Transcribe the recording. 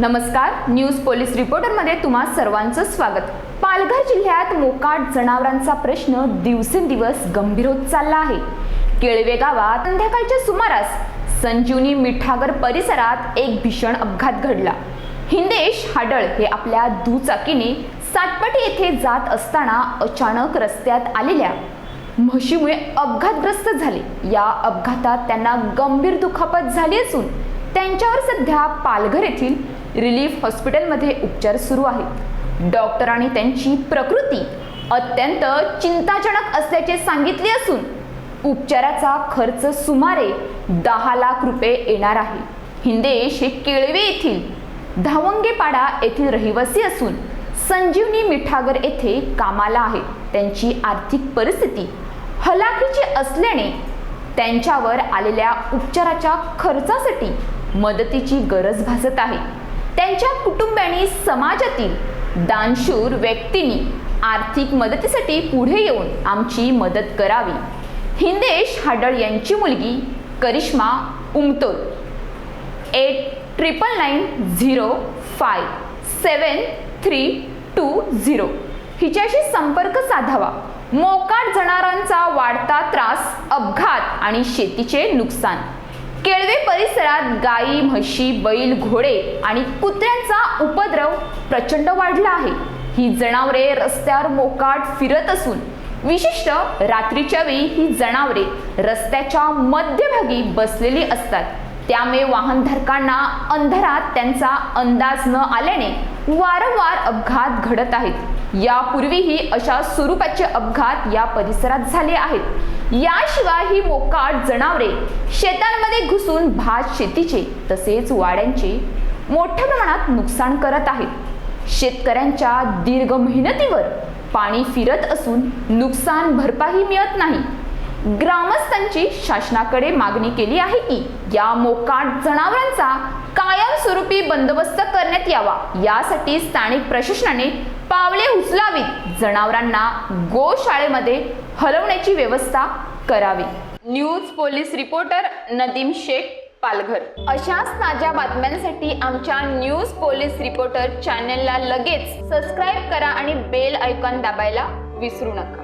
नमस्कार news police रिपोर्टरमध्ये तुम्हा सर्वांचं स्वागत. पालघर जिल्ह्यात मोकाट जनावरांचा प्रश्न दिवसेंदिवस गंभीर होत चालला आहे. केळवे गावात संध्याकाळच्या सुमारास संजीवनी मिठागर परिसरात एक भीषण अपघात घडला. हिंदेश हाडळ हे आपल्या दुचाकीने सातपटी येथे जात असताना अचानक रस्त्यात आलेल्या म्हशीमुळे अपघातग्रस्त झाले. या अपघातात त्यांना गंभीर दुखापत झाली असून त्यांच्यावर सध्या पालघर येथील रिलीफ हॉस्पिटलमध्ये उपचार सुरू आहेत. डॉक्टरांनी त्यांची प्रकृती अत्यंत चिंताजनक असल्याचे सांगितले असून उपचाराचा खर्च सुमारे दहा लाख रुपये येणार आहे. हिंदेश हे केळवे येथील धावंगेपाडा येथील रहिवासी असून संजीवनी मिठागर येथे कामाला आहे. त्यांची आर्थिक परिस्थिती हलाखीची असल्याने त्यांच्यावर आलेल्या उपचाराच्या खर्चासाठी मदतीची गरज भासत आहे. त्यांच्या कुटुंबियांनी समाजातील दानशूर व्यक्तींनी आर्थिक मदतीसाठी पुढे येऊन आमची मदत करावी. हिंदेश हाडळ यांची मुलगी Karishma Umtol. Eight triple nine zero five seven three two zero. हिच्याशी संपर्क साधावा. मोकाट जनावरांचा वाढता त्रास अपघात आणि शेतीचे नुकसान. केळवे परिसरात गायी म्हशी बैल घोडे आणि कुत्र्यांचा उपद्रव प्रचंड वाढला आहे. ही जनावरे रस्त्यावर मोकाट फिरत असून विशिष्ट रात्रीच्या वेळी ही जनावरे रस्त्याच्या मध्यभागी बसलेली असतात. त्यामुळे वाहनधारकांना अंधारात त्यांचा अंदाज न आल्याने वारंवार अपघात घडत आहेत. यापूर्वीही अशा स्वरूपाचे अपघात या परिसरात झाले आहेत. याशिवाय ही मोकाट जनावरे शेतांमध्ये घुसून भात शेतीचे तसेच वाड्यांचे मोठ्या प्रमाणात नुकसान करत आहेत. शेतकऱ्यांच्या दीर्घ मेहनतीवर पाणी फिरत असून नुकसान भरपाई मिळत नाही. ग्रामस्थांची शासनाकडे मागणी केली आहे की या मोकाट जनावरांचा कायमस्वरूपी बंदोबस्त करण्यात यावा. यासाठी स्थानिक प्रशासनाने पावले उचलावीत. जनावरांना गोशाळेमध्ये हलवण्याची व्यवस्था करावी. News police reporter Nadeem Shaikh Palghar. अशाच ताज्या बातम्यांसाठी आमच्या न्यूज पोलीस रिपोर्टर चॅनलला लगेच सबस्क्राईब करा आणि बेल आयकॉन दाबायला विसरू नका.